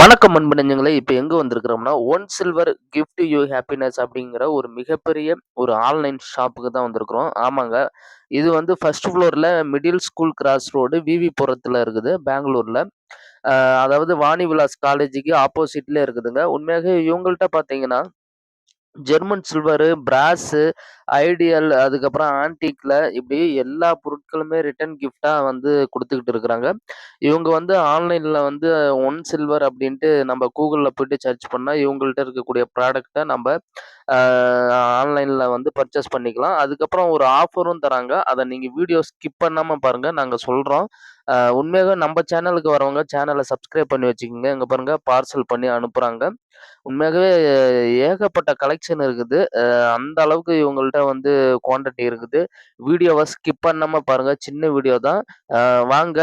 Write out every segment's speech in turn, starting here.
வணக்கம் அன்பு நெஞ்சங்களே! இப்போ எங்கே வந்திருக்கிறோம்னா, one silver gift you happiness அப்படிங்கிற ஒரு மிகப்பெரிய ஒரு ஆன்லைன் ஷாப்புக்கு தான் வந்திருக்கிறோம். ஆமாங்க. இது வந்து ஃபர்ஸ்ட் ஃப்ளோரில் மிடில் ஸ்கூல் கிராஸ் ரோடு விவி புறத்தில் இருக்குது, பெங்களூரில் அதாவது வாணி விலாஸ் காலேஜுக்கு ஆப்போசிட்லயே இருக்குதுங்க. உண்மையாக இவங்கள்ட்ட பார்த்தீங்கன்னா, ஜெர்மன் சில்வரு, பிராஸு, ஐடியல் அதுக்கப்புறம் ஆன்டிக்ல இப்படி எல்லா பொருட்களுமே ரிட்டர்ன் கிஃப்ட்டா வந்து குடுத்துக்கிட்டு இருக்கிறாங்க. இவங்க வந்து ஆன்லைன்ல வந்து ஒன் சில்வர் அப்படின்ட்டு நம்ம கூகுள்ல போயிட்டு சர்ச் பண்ணா, இவங்கள்ட்ட இருக்கக்கூடிய ப்ராடக்ட்ட நம்ப அ ஆன்லைன்ல வந்து பர்ச்சேஸ் பண்ணிக்கலாம். அதுக்கப்புறம் ஒரு ஆஃபரும் தராங்க. அத நீங்க வீடியோ ஸ்கிப் பண்ணாம பாருங்க. நாங்க சொல்றோம். அ உண்மையாவே நம்ம சேனலுக்கு வரவங்க சேனல சப்ஸ்கிரைப் பண்ணி வச்சுக்கங்க. இங்க பாருங்க பார்சல் பண்ணி அனுப்புறாங்க. உண்மையாகவே ஏகப்பட்ட கலெக்ஷன் இருக்குது. அந்த அளவுக்கு இவங்கள்ட்ட வந்து குவான்டிட்டி இருக்குது. வீடியோவ ஸ்கிப் பண்ணாம பாருங்க. சின்ன வீடியோ தான். வாங்க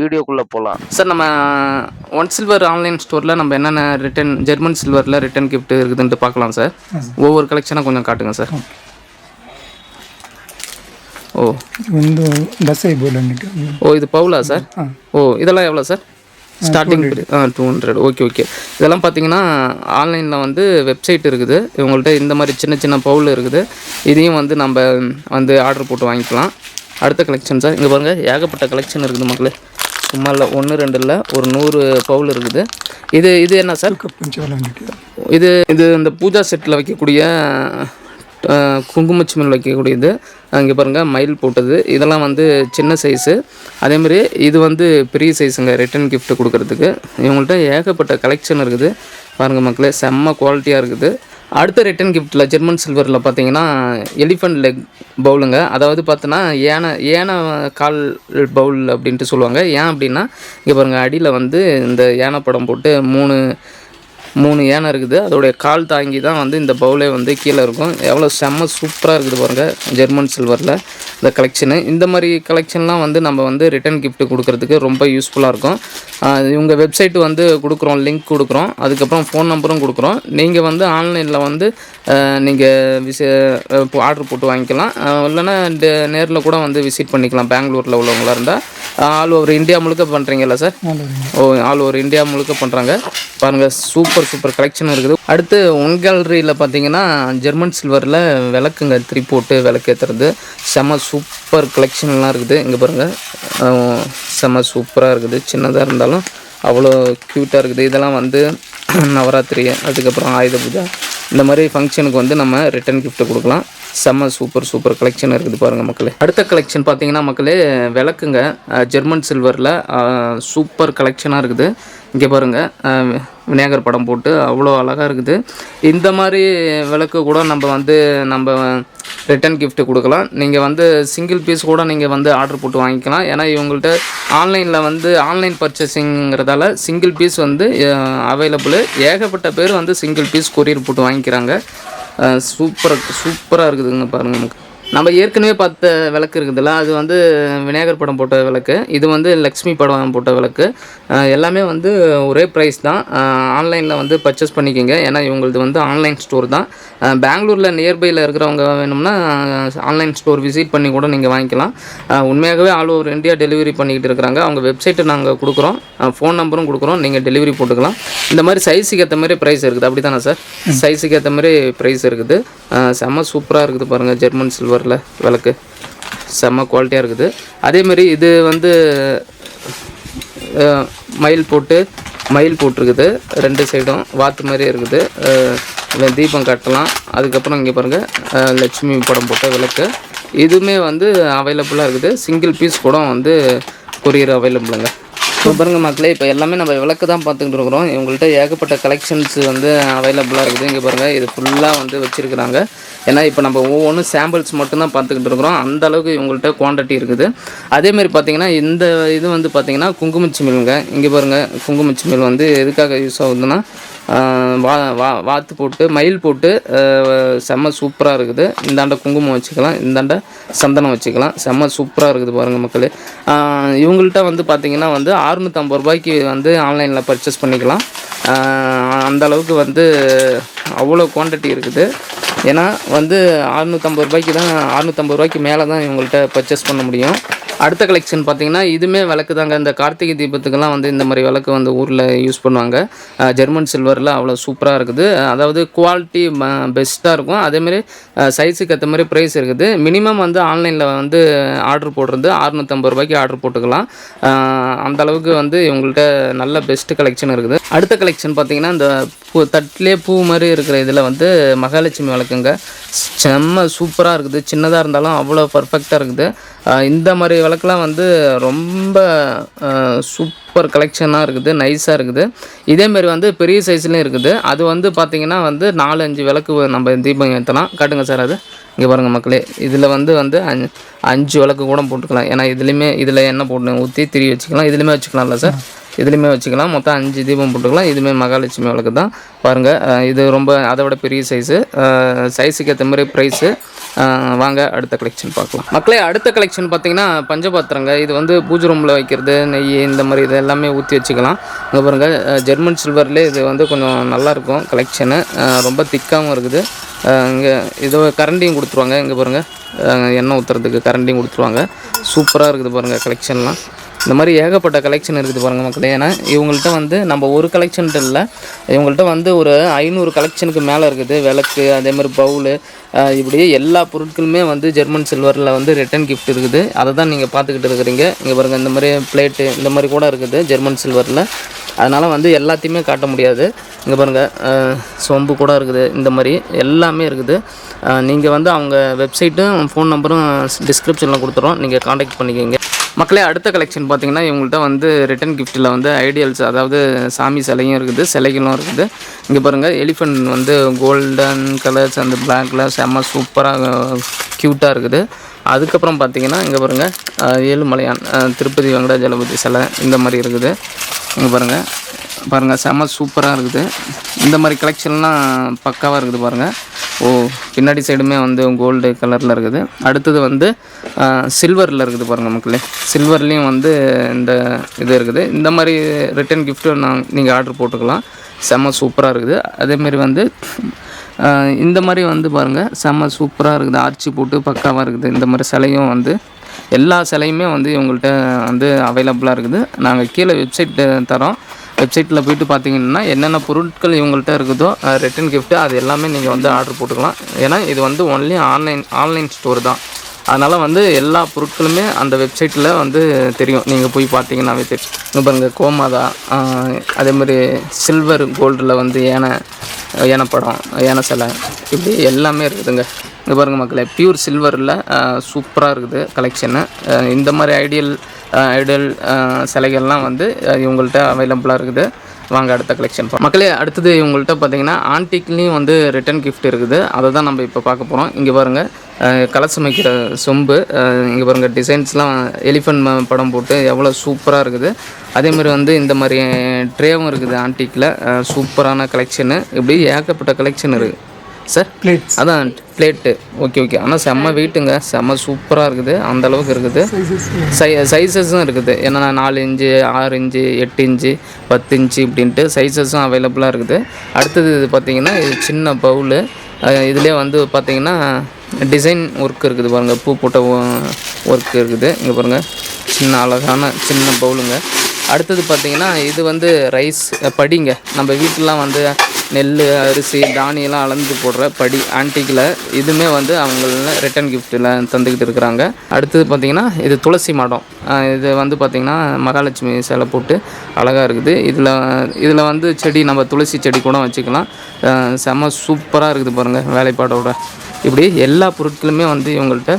வீடியோக்குள்ள போலாம். சார் நம்ம ஒன் சில்வர் ஆன்லைன் ஸ்டோரில் நம்ம என்னென்ன ரிட்டன் ஜெர்மன் சில்வரில் ரிட்டன் கிஃப்ட் இருக்குதுன்ட்டு பார்க்கலாம் சார் ஒவ்வொரு கலெக்ஷனாக கொஞ்சம் காட்டுங்க சார் ஓ ಒಂದು ದಸೈ ಬೋಲನ್ನಿಟ್ಟು ஓ இது பவுலா சார் ஓ இதெல்லாம் எவ்வளோ சார் ஸ்டார்டிங் ஆ டூ ஹண்ட்ரட் ஓகே ஓகே இதெல்லாம் பார்த்தீங்கன்னா ஆன்லைனில் வந்து வெப்சைட் இருக்குது இவங்கள்ட்ட இந்த மாதிரி சின்ன சின்ன பவுல் இருக்குது இதையும் வந்து நம்ம வந்து ஆர்டர் போட்டு வாங்கிக்கலாம் அடுத்த கலெக்ஷன் சார் இங்கே பாருங்கள் ஏகப்பட்ட கலெக்ஷன் இருக்குது மக்களே சும்மா இல்லை ஒன்று ரெண்டு இல்லை ஒரு நூறு பவுல் இருக்குது இது இது என்ன சார் ಪಂಚವಲನ್ನಿಟ್ಟು இது இது இந்த பூஜா செட்டில் வைக்கக்கூடிய குங்குமச்சிமல் வைக்கக்கூடியது. இங்கே பாருங்கள் மயில் போட்டது. இதெல்லாம் வந்து சின்ன சைஸு அதேமாதிரி இது வந்து பெரிய சைஸுங்க ரிட்டன் கிஃப்ட் கொடுக்குறதுக்கு. இவங்கள்ட்ட ஏகப்பட்ட கலெக்ஷன் இருக்குது. பாருங்கள் மக்களே செம்ம குவாலிட்டியாக இருக்குது. அடுத்த ரிட்டன் கிஃப்ட்டில் ஜெர்மன் சில்வரில் பார்த்தீங்கன்னா எலிஃபண்ட் லெக் பவுலுங்க அதாவது பார்த்தோன்னா ஏனை ஏனை கால் பவுல் அப்படின்ட்டு சொல்லுவாங்க. ஏன் அப்படின்னா இங்கே பாருங்கள் அடியில் வந்து இந்த யானை படம் போட்டு மூணு மூணு யானை இருக்குது. அதோடைய கால் தாங்கி தான் வந்து இந்த பவுலே வந்து கீழே இருக்கும். எவ்வளோ செம்ம சூப்பராக இருக்குது பாருங்கள் ஜெர்மன் சில்வரில் இந்த கலெக்ஷனு இந்த மாதிரி கலெக்ஷன்லாம் வந்து நம்ம வந்து ரிட்டன் gift கொடுக்கறதுக்கு ரொம்ப யூஸ்ஃபுல்லாக இருக்கும். இவங்க வெப்சைட் வந்து கொடுக்குறோம் லிங்க் கொடுக்குறோம். அதுக்கப்புறம் ஃபோன் நம்பரும் கொடுக்குறோம். நீங்கள் வந்து ஆன்லைனில் வந்து நீங்கள் விசி ஆர்டர் போட்டு வாங்கிக்கலாம். இல்லைன்னா நேரில் கூட வந்து விசிட் பண்ணிக்கலாம். பெங்களூரில் உள்ளவங்களா இருந்தால் ஆல் ஓவர் இந்தியா முழுக்க பண்ணுறீங்களா sir oh all over India முழுக்க பண்ணுறாங்க பாருங்கள் சூப்பர் சூப்பர் கலெக்ஷன் இருக்குது. அடுத்து ஒன் கேலரியில் பார்த்தீங்கன்னா ஜெர்மன் சில்வரில் விளக்குங்க திரி போட்டு விளக்கேற்றுறது செம சூப்பர் கலெக்ஷன்லாம் இருக்குது. இங்கே பாருங்கள் செம சூப்பராக இருக்குது. சின்னதாக இருந்தாலும் அவ்வளோ க்யூட்டாக இருக்குது. இதெல்லாம் வந்து நவராத்திரி அதுக்கப்புறம் ஆயுத பூஜை. இந்த மாதிரி ஃபங்க்ஷனுக்கு வந்து நம்ம ரிட்டன் கிஃப்ட்டு கொடுக்கலாம். செம்ம சூப்பர் சூப்பர் கலெக்ஷன் இருக்குது பாருங்கள் மக்களே. அடுத்த கலெக்ஷன் பார்த்தீங்கன்னா மக்களே விளக்குங்க. ஜெர்மன் சில்வரில் சூப்பர் கலெக்ஷனாக இருக்குது. இங்கே பாருங்கள் விநாயகர் படம் போட்டு அவ்வளோ அழகாக இருக்குது. இந்த மாதிரி விளக்கு கூட நம்ம வந்து நம்ம ரிட்டன் கிஃப்ட் கொடுக்கலாம். நீங்கள் வந்து சிங்கிள் பீஸ் கூட நீங்கள் வந்து ஆர்டர் போட்டு வாங்கிக்கலாம். ஏன்னா இவங்கள்ட்ட ஆன்லைனில் வந்து ஆன்லைன் பர்ச்சேசிங்கிறதால சிங்கிள் பீஸ் வந்து அவைலபிள் ஏகப்பட்ட பேர் வந்து சிங்கிள் பீஸ் கொரியர் போட்டு வாங்கிக்கிறாங்க. சூப்பராக சூப்பராக இருக்குதுங்க பாருங்கள் நமக்கு. நம்ம ஏற்கனவே பார்த்த விளக்கு இருக்குதுல்ல அது வந்து விநாயகர் படம் போட்ட விளக்கு இது வந்து லக்ஷ்மி படம் போட்ட விளக்கு. எல்லாமே வந்து ஒரே ப்ரைஸ் தான். ஆன்லைனில் வந்து பர்ச்சேஸ் பண்ணிக்கோங்க. ஏன்னா இவங்களது வந்து ஆன்லைன் ஸ்டோர் தான். பெங்களூரில் நியர்பையில் இருக்கிறவங்க வேணும்னா ஆன்லைன் ஸ்டோர் விசிட் பண்ணி கூட நீங்கள் வாங்கிக்கலாம். உண்மையாகவே ஆல் ஓவர் இந்தியா டெலிவரி பண்ணிக்கிட்டு இருக்கிறாங்க. அவங்க வெப்சைட்டை நாங்கள் கொடுக்குறோம். ஃபோன் நம்பரும் கொடுக்குறோம். நீங்கள் டெலிவரி போட்டுக்கலாம். இந்த மாதிரி சைஸுக்கு ஏற்ற மாதிரி ப்ரைஸ் இருக்குது. அப்படி தானே சார் சைஸுக்கு ஏற்ற மாதிரி ப்ரைஸ் இருக்குது. செம்ம சூப்பராக இருக்குது பாருங்கள் ஜெர்மன் வரல விளக்கு. செம்ம குவாலிட்டியாக இருக்குது. அதேமாரி இது வந்து மயில் போட்டு மயில் போட்டிருக்குது. ரெண்டு சைடும் வாத்து மாதிரி இருக்குது. தீபம் கட்டலாம். அதுக்கப்புறம் இங்கே பாருங்கள் லட்சுமி படம் போட்ட விளக்கு. இதுவுமே வந்து அவைலபிளாக இருக்குது. சிங்கிள் பீஸ் கூட வந்து கொரியர் அவைலபிளுங்க இப்போ பாருங்க மக்களே இப்போ எல்லாமே நம்ம விளக்கு தான் பார்த்துக்கிட்டு இருக்கிறோம். இவங்கள்ட்ட ஏகப்பட்ட கலெக்ஷன்ஸ் வந்து அவைலபிளாக இருக்குது. இங்கே பாருங்கள் இது ஃபுல்லாக வந்து வச்சுருக்குறாங்க. ஏன்னா இப்போ நம்ம ஒவ்வொன்றும் சாம்பிள்ஸ் மட்டும்தான் பார்த்துக்கிட்டு இருக்கிறோம். அந்த அளவுக்கு இவங்கள்ட்ட குவான்டிட்டி இருக்குது. அதேமாரி பார்த்தீங்கன்னா இந்த இது வந்து பார்த்தீங்கன்னா குங்குமச்சிமிழ்ங்க இங்கே பாருங்கள் குங்குமச்சிமிழ் வந்து எதுக்காக யூஸ் ஆகுதுன்னா வா வா வாத்து போட்டு மயில் போட்டு செம்ம சூப்பராக இருக்குது. இந்தாண்ட குங்குமம் வச்சுக்கலாம் இந்தாண்ட சந்தனம் வச்சுக்கலாம். செம்ம சூப்பராக இருக்குது பாருங்கள் மக்களே. இவங்கள்ட்ட வந்து பார்த்திங்கன்னா வந்து அறுநூற்றம்பது ரூபாய்க்கு வந்து ஆன்லைனில் பர்ச்சேஸ் பண்ணிக்கலாம். அந்த அளவுக்கு வந்து அவ்வளோ குவான்டிட்டி இருக்குது. ஏன்னா வந்து அறுநூற்றம்பது ரூபாய்க்கு தான் அறுநூற்றம்பது ரூபாய்க்கு மேலே தான் இவங்கள்ட்ட பர்ச்சேஸ் பண்ண முடியும். அடுத்த கலெக்ஷன் பார்த்தீங்கன்னா இதுவுமே விளக்கு தாங்க இந்த கார்த்திகை தீபத்துக்கெல்லாம் வந்து இந்த மாதிரி விளக்கு வந்து ஊரில் யூஸ் பண்ணுவாங்க. ஜெர்மன் சில்வரில் அவ்வளோ சூப்பராக இருக்குது. அதாவது குவாலிட்டி பெஸ்ட்டாக இருக்கும். அதேமாரி சைஸுக்கு ஏற்ற மாதிரி ப்ரைஸ் இருக்குது. மினிமம் வந்து ஆன்லைனில் வந்து ஆர்டர் போடுறது அறுநூற்றம்பது ரூபாய்க்கு ஆர்டர் போட்டுக்கலாம். அந்த அளவுக்கு வந்து இவங்கள்ட்ட நல்ல பெஸ்ட்டு கலெக்ஷன் இருக்குது. அடுத்த கலெக்ஷன் பார்த்தீங்கன்னா இந்த பூ தட்டிலே பூ மாதிரி இருக்கிற இதில் வந்து மகாலட்சுமி விளக்குங்க செம்ம சூப்பராக இருக்குது. சின்னதாக இருந்தாலும் அவ்வளோ பர்ஃபெக்டாக இருக்குது. இந்த மாதிரி விளக்குலாம் வந்து ரொம்ப சூப்பர் கலெக்ஷனாக இருக்குது. நைஸாக இருக்குது. இதேமாரி வந்து பெரிய சைஸ்லேயும் இருக்குது. அது வந்து பார்த்திங்கன்னா வந்து நாலு அஞ்சு விளக்கு நம்ம தீபம் ஏற்றலாம் காட்டுங்க சார் அது. இங்கே பாருங்கள் மக்களே இதில் வந்து வந்து அஞ்சு அஞ்சு விளக்கு கூட போட்டுக்கலாம். ஏன்னா இதுலேயுமே இதில் என்ன போட்டு ஊற்றி திரி வச்சுக்கலாம். இதுலேயுமே வச்சுக்கலாம்ல சார்? இதுலேயுமே வச்சுக்கலாம். மொத்தம் அஞ்சு தீபம் போட்டுக்கலாம். இதுவுமே மகாலட்சுமி விளக்கு தான். பாருங்கள் இது ரொம்ப அதை விட பெரிய சைஸு சைஸுக்கு ஏற்ற மாதிரி ப்ரைஸு வாங்க அடுத்த கலெக்ஷன் பார்க்கலாம். மக்களே அடுத்த கலெக்ஷன் பார்த்தீங்கன்னா பஞ்சபாத்திரங்க. இது வந்து பூஜை ரூமில் வைக்கிறது நெய் இந்த மாதிரி இது எல்லாமே ஊற்றி வச்சுக்கலாம். இங்கே பாருங்கள் ஜெர்மன் சில்வர்லேயே இது வந்து கொஞ்சம் நல்லாயிருக்கும் கலெக்ஷனு ரொம்ப திக்காகவும் இருக்குது. இங்கே இதோ கரண்டியும் கொடுத்துருவாங்க இங்கே பாருங்கள் எண்ணெய் ஊற்றுறதுக்கு கரண்டியும் கொடுத்துருவாங்க. சூப்பராக இருக்குது பாருங்கள் கலெக்ஷன்லாம் இந்த மாதிரி ஏகப்பட்ட கலெக்ஷன் இருக்குது பாருங்கள் மக்களே. ஏன்னா இவங்கள்ட்ட வந்து நம்ம ஒரு கலெக்ஷன்ட்டு இல்லை. இவங்கள்ட்ட வந்து ஒரு ஐநூறு கலெக்ஷனுக்கு மேலே இருக்குது. விளக்கு அதே மாதிரி பவுலு இப்படி எல்லா பொருட்களுமே வந்து ஜெர்மன் சில்வரில் வந்து ரிட்டன் கிஃப்ட் இருக்குது. அதை தான் நீங்கள் பார்த்துக்கிட்டு இருக்கிறீங்க. இங்கே பாருங்கள் இந்த மாதிரி பிளேட்டு இந்த மாதிரி கூட இருக்குது ஜெர்மன் சில்வரில். அதனால் வந்து எல்லாத்தையுமே காட்ட முடியாது. இங்கே பாருங்கள் சொம்பு கூட இருக்குது. இந்த மாதிரி எல்லாமே இருக்குது. நீங்கள் வந்து அவங்க வெப்சைட்டும் ஃபோன் நம்பரும் டிஸ்கிரிப்ஷனில் கொடுத்துறோம். நீங்கள் காண்டாக்ட் பண்ணிக்கோங்க. மக்களே அடுத்த கலெக்ஷன் பார்த்தீங்கன்னா இவங்கள்ட்ட வந்து ரிட்டன் கிஃப்ட்டில் வந்து ஐடியல்ஸ் அதாவது சாமி சிலையும் இருக்குது சிலைகளும் இருக்குது. இங்கே பாருங்கள் எலிஃபண்ட் வந்து கோல்டன் கலர்ஸ் அந்த பிளாக்ல செம்ம சூப்பராக க்யூட்டாக இருக்குது. அதுக்கப்புறம் பார்த்தீங்கன்னா இங்கே பாருங்கள் ஏழுமலையான் திருப்பதி வெங்கடாஜலபதி சிலை இந்த மாதிரி இருக்குது. இங்கே பாருங்கள் பாருங்கள் செம்ம சூப்பராக இருக்குது. இந்த மாதிரி கலெக்ஷன்லாம் பக்காவாக இருக்குது பாருங்கள் ஓ பின்னாடி சைடுமே வந்து கோல்டு கலரில் இருக்குது. அடுத்தது வந்து சில்வரில் இருக்குது பாருங்கள் மக்களே. சில்வர்லேயும் வந்து இந்த இது இருக்குது. இந்த மாதிரி ரிட்டன் கிஃப்ட்டு நான் நீங்கள் ஆர்டர் போட்டுக்கலாம். செம்ம சூப்பராக இருக்குது. அதேமாரி வந்து இந்த மாதிரி வந்து பாருங்கள் செம்ம சூப்பராக இருக்குது. ஆர்ச்சி போட்டு பக்காவாக இருக்குது. இந்த மாதிரி சிலையும் வந்து எல்லா சிலையுமே வந்து இவங்கள்ட்ட வந்து அவைலபிளாக இருக்குது. நாங்கள் கீழே வெப்சைட் தரோம். வெப்சைட்டில் போயிட்டு பார்த்தீங்கன்னா என்னென்ன பொருட்கள் இவங்கள்ட்ட இருக்குதோ ரிட்டன் கிஃப்ட்டு அது எல்லாமே நீங்கள் வந்து ஆர்டர் போட்டுக்கலாம். ஏன்னா இது வந்து ஒன்லி ஆன்லைன் ஆன்லைன் ஸ்டோர் தான். அதனால் வந்து எல்லா பொருட்களுமே அந்த வெப்சைட்டில் வந்து தெரியும். நீங்கள் போய் பார்த்தீங்கன்னாவே தெரியும். இங்கே பாருங்கள் கோமாதா அதேமாதிரி அதே மாதிரி சில்வர் கோல்டில் வந்து யானை யானை படம் யானை சிலை இப்படி எல்லாமே இருக்குதுங்க. இங்கே பாருங்கள் மக்களே பியூர் சில்வரில் சூப்பராக இருக்குது கலெக்ஷனு இந்த மாதிரி ஐடியல் ஐடியல் சிலைகள்லாம் வந்து இவங்கள்ட்ட அவைலபிளாக இருக்குது. வாங்க அடுத்த கலெக்ஷன் மக்களே அடுத்தது இவங்கள்ட்ட பார்த்தீங்கன்னா ஆன்டிக்லேயும் வந்து ரிட்டன் கிஃப்ட் இருக்குது. அதை தான் நம்ம இப்போ பார்க்க போகிறோம் இங்கே பாருங்கள் அஹ், கலசம் வைக்கிற சொம்பு இங்கே பாருங்கள் டிசைன்ஸ்லாம் எலிஃபண்ட் படம் போட்டு எவ்வளோ சூப்பராக இருக்குது. அதேமாதிரி வந்து இந்த மாதிரி ட்ரேவும் இருக்குது ஆன்டிக்கில் சூப்பரான கலெக்ஷனு இப்படி ஏகப்பட்ட கலெக்ஷன் இருக்குது சார் அதான் பிளேட்டு. Okay okay. ஆனால் செம்ம வெயிட்டுங்க. செம்ம சூப்பராக இருக்குது. அந்த அளவுக்கு இருக்குது. சை சைஸஸும் இருக்குது. ஏன்னா நாலு இன்ச்சு ஆறு இன்ச்சு எட்டு இன்ச்சு பத்து இன்ச்சு இப்படின்ட்டு சைஸஸும் அவைலபிளாக இருக்குது. அடுத்தது இது பார்த்திங்கன்னா இது சின்ன பவுலு இதுலேயே வந்து பார்த்திங்கன்னா டிசைன் ஒர்க் இருக்குது பாருங்கள் பூ போட்ட ஒர்க் இருக்குது. இங்கே பாருங்கள் சின்ன அழகான சின்ன பவுலுங்க அடுத்தது பார்த்திங்கன்னா இது வந்து ரைஸ் படிங்க. நம்ம வீட்டிலலாம் வந்து நெல் அரிசி தானியெல்லாம் அளந்து போடுற படி ஆன்டிக்கில் இதுவுமே வந்து அவங்கள ரிட்டன் கிஃப்ட்டில் தந்துக்கிட்டு இருக்கிறாங்க. அடுத்தது பார்த்திங்கன்னா இது துளசி மடம். இது வந்து பார்த்திங்கன்னா மகாலட்சுமி சிலை போட்டு அழகாக இருக்குது. இதில் இதில் வந்து செடி நம்ம துளசி செடி கூட வச்சுக்கலாம். செம்ம சூப்பராக இருக்குது பாருங்கள் வேலைப்பாடோட. இப்படி எல்லா பொருட்களுமே வந்து இவங்கள்ட்ட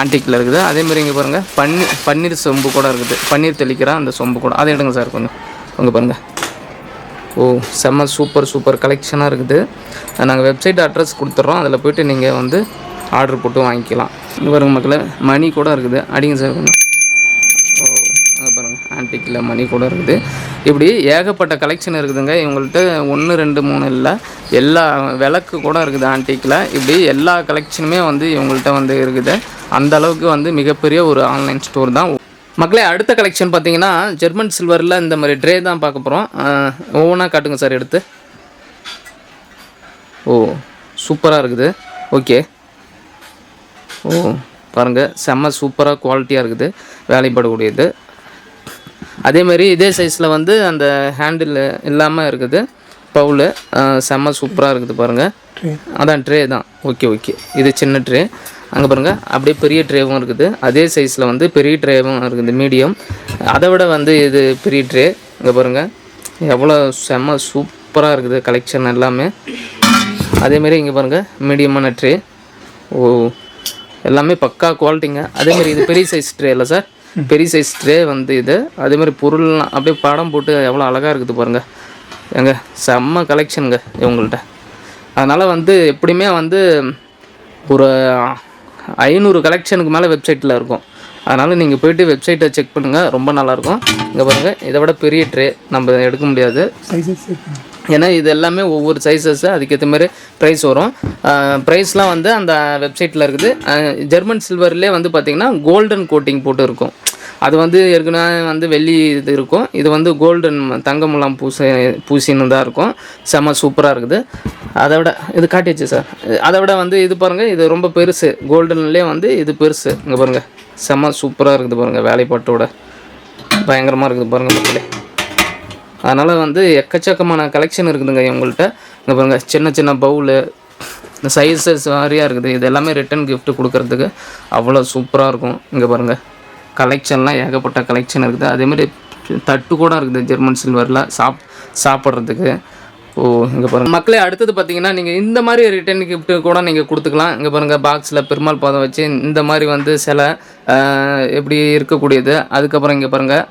ஆன்டிக்கில் இருக்குது. அதேமாதிரி இங்கே பாருங்கள் பன்னீர் பன்னீர் சொம்பு கூட இருக்குது. பன்னீர் தெளிக்கிற அந்த சொம்பு கூட. அதை எடுங்க சார் கொஞ்சம். அங்கே பாருங்கள் ஓ செம்ம சூப்பர் சூப்பர் கலெக்ஷனாக இருக்குது. நாங்கள் வெப்சைட் அட்ரஸ் கொடுத்துட்றோம் அதில் போய்ட்டு நீங்கள் வந்து ஆர்டர் போட்டு வாங்கிக்கலாம். இங்கே பாருங்க மணி கூட இருக்குது. அடிங்க சார் ஓ அங்கே பாருங்கள் ஆன்டிக்கில் மணி கூட இருக்குது. இப்படி ஏகப்பட்ட கலெக்ஷன் இருக்குதுங்க. இவங்கள்ட்ட ஒன்று ரெண்டு மூணு இல்லை. எல்லா விளக்கு கூட இருக்குது ஆன்டிக்கில் இப்படி எல்லா கலெக்ஷனுமே வந்து இவங்கள்ட்ட வந்து இருக்குது. அந்த அளவுக்கு வந்து மிகப்பெரிய ஒரு ஆன்லைன் ஸ்டோர் தான். மக்களே அடுத்த கலெக்ஷன் பார்த்தீங்கன்னா ஜெர்மன் சில்வரில் இந்த மாதிரி ட்ரே தான் பார்க்க போகிறோம் ஒவ்வொன்றா காட்டுங்க சார் எடுத்து. ஓ சூப்பராக இருக்குது. ஓகே. ஓ பாருங்கள் செம்ம சூப்பராக குவாலிட்டியாக இருக்குது. வேலைப்படக்கூடியது. அதேமாரி இதே சைஸில் வந்து அந்த ஹேண்டில் இல்லாமல் இருக்குது. பவுலு செம்ம சூப்பராக இருக்குது பாருங்கள் அதான் ட்ரே தான். Okay okay. இது சின்ன ட்ரே அங்கே பாருங்கள் அப்படியே பெரிய ட்ரேவும் இருக்குது. அதே சைஸில் வந்து பெரிய ட்ரேவும் இருக்குது மீடியம் அதை விட வந்து இது பெரிய ட்ரே இங்கே பாருங்கள் எவ்வளோ செம்ம சூப்பராக இருக்குது கலெக்ஷன் எல்லாமே. அதேமாரி இங்கே பாருங்கள் மீடியமான ட்ரே ஓ எல்லாமே பக்கா குவாலிட்டிங்க அதேமாரி இது பெரிய சைஸ் ட்ரே இல்லை சார் பெரிய சைஸ் ட்ரே வந்து இது. அதேமாதிரி பொருள்லாம் அப்படியே படம் போட்டு எவ்வளோ அழகாக இருக்குது பாருங்கள் எங்க செம்ம கலெக்ஷனுங்க இவங்கள்ட்ட. அதனால் வந்து எப்படியுமே வந்து ஒரு ஐநூறு கலெக்ஷனுக்கு மேலே வெப்சைட்டில் இருக்கும். அதனால் நீங்கள் போயிட்டு வெப்சைட்டை செக் பண்ணுங்கள் ரொம்ப நல்லாயிருக்கும். இங்கே பாருங்கள் இதை விட பெரிய ட்ரே நம்ம எடுக்க முடியாது. ஏன்னா இது எல்லாமே ஒவ்வொரு சைஸஸ் அதுக்கேற்ற மாதிரி ப்ரைஸ் வரும். ப்ரைஸ்லாம் வந்து அந்த வெப்சைட்டில் இருக்குது. ஜெர்மன் சில்வர்லேயே வந்து பார்த்திங்கன்னா கோல்டன் கோட்டிங் போட்டு இருக்கும். அது வந்து ஏற்கனவே வந்து வெள்ளி இது இருக்கும். இது வந்து கோல்டன் தங்கமுலாம் பூச பூசின்னு தான் இருக்கும். செம்ம சூப்பராக இருக்குது. அதை விட இது காட்டியாச்சு சார். அதை விட வந்து இது பாருங்கள் இது ரொம்ப பெருசு. கோல்டன்லேயே வந்து இது பெருசு. இங்கே பாருங்கள் செம்ம சூப்பராக இருக்குது பாருங்கள் வேலைப்பாட்டோட. பயங்கரமாக இருக்குது பாருங்கள் மக்களே. அதனால் வந்து எக்கச்சக்கமான கலெக்ஷன் இருக்குதுங்க இவங்கள்ட்ட. இங்கே பாருங்கள் சின்ன சின்ன பவுலு இந்த சைஸஸ் வாரியாக இருக்குது. இது எல்லாமே ரிட்டன் கிஃப்ட் கொடுக்கறதுக்கு அவ்வளோ சூப்பராக இருக்கும். இங்கே பாருங்கள் கலெக்ஷன்லாம் ஏகப்பட்ட கலெக்ஷன் இருக்குது. அதேமாதிரி தட்டு கூட இருக்குது ஜெர்மன் சில்வரில் சாப் சாப்பிட்றதுக்கு. ஓ இங்கே பாருங்கள் மக்களே அடுத்தது பார்த்தீங்கன்னா நீங்கள் இந்த மாதிரி ரிட்டர்ன் கிஃப்ட்டு கூட நீங்கள் கொடுத்துக்கலாம். இங்கே பாருங்கள் பாக்ஸில் பெருமாள் பாதம் வச்சு இந்த மாதிரி வந்து சில எப்படி இருக்கக்கூடியது. அதுக்கப்புறம் இங்கே பாருங்கள்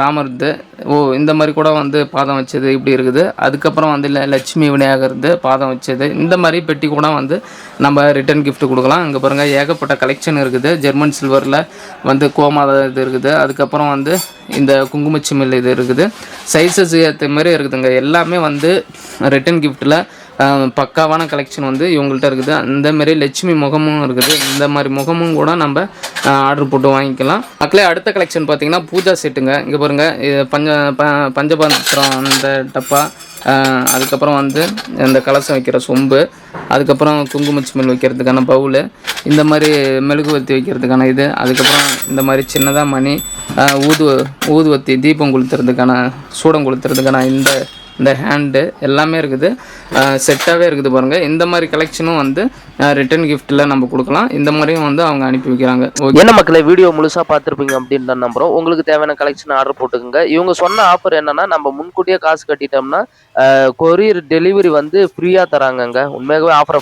ராமர்து. ஓ இந்த மாதிரி கூட வந்து பாதம் வச்சது இப்படி இருக்குது. அதுக்கப்புறம் வந்து லட்சுமி விநாயகர்து பாதம் வச்சது. இந்த மாதிரி பெட்டி கூட வந்து நம்ம ரிட்டர்ன் கிஃப்ட் கொடுக்கலாம். இங்கே பாருங்கள் ஏகப்பட்ட கலெக்ஷன் இருக்குது. ஜெர்மன் சில்வரில் வந்து கோமாதா இது இருக்குது. அதுக்கப்புறம் வந்து இந்த குங்குமச்சிமில் இது இருக்குது. சைஸஸ் ஏற்ற மாதிரி இருக்குதுங்க. எல்லாமே வந்து ரிட்டன் கிஃப்ட்டில் பக்காவான கலெக்ஷன் வந்து இவங்கள்ட்ட இருக்குது. அந்த மாதிரி லட்சுமி முகமும் இருக்குது. இந்த மாதிரி முகமும் கூட நம்ம ஆர்டர் போட்டு வாங்கிக்கலாம். மக்களே அடுத்த கலெக்ஷன் பார்த்தீங்கன்னா பூஜா செட்டுங்க. இங்கே பாருங்கள் இது பஞ்ச ப பஞ்சபாத்திரம் அந்த டப்பா அதுக்கப்புறம் வந்து இந்த கலசம் வைக்கிற சொம்பு அதுக்கப்புறம் குங்குமச்சிமல் வைக்கிறதுக்கான பவுல் இந்த மாதிரி மெழுகுவர்த்தி வைக்கிறதுக்கான இது அதுக்கப்புறம் இந்த மாதிரி சின்னதாக மணி ஊது ஊதுவத்தி தீபம் கொளுத்துறதுக்கான சூடம் கொளுத்துறதுக்கான இந்த இந்த ஹேண்டு எல்லாமே இருக்குது. செட்டாகவே இருக்குது பாருங்கள் இந்த மாதிரி கலெக்ஷனும் வந்து ரிட்டன் கிஃப்ட்டில் நம்ம கொடுக்கலாம். இந்த மாதிரியும் வந்து அவங்க அனுப்பி வைக்கிறாங்க. என்ன மக்களை வீடியோ முழுசாக பார்த்துருப்பீங்க அப்படின்னு தான் நம்புறோம். உங்களுக்கு தேவையான கலெக்ஷன் ஆர்டர் போட்டுக்கோங்க. இவங்க சொன்ன ஆஃபர் என்னென்னா நம்ம முன்கூட்டியே காசு கட்டிட்டோம்னா கொரியர் டெலிவரி வந்து ஃப்ரீயாக தராங்கங்க. உண்மையாகவே ஆஃபர்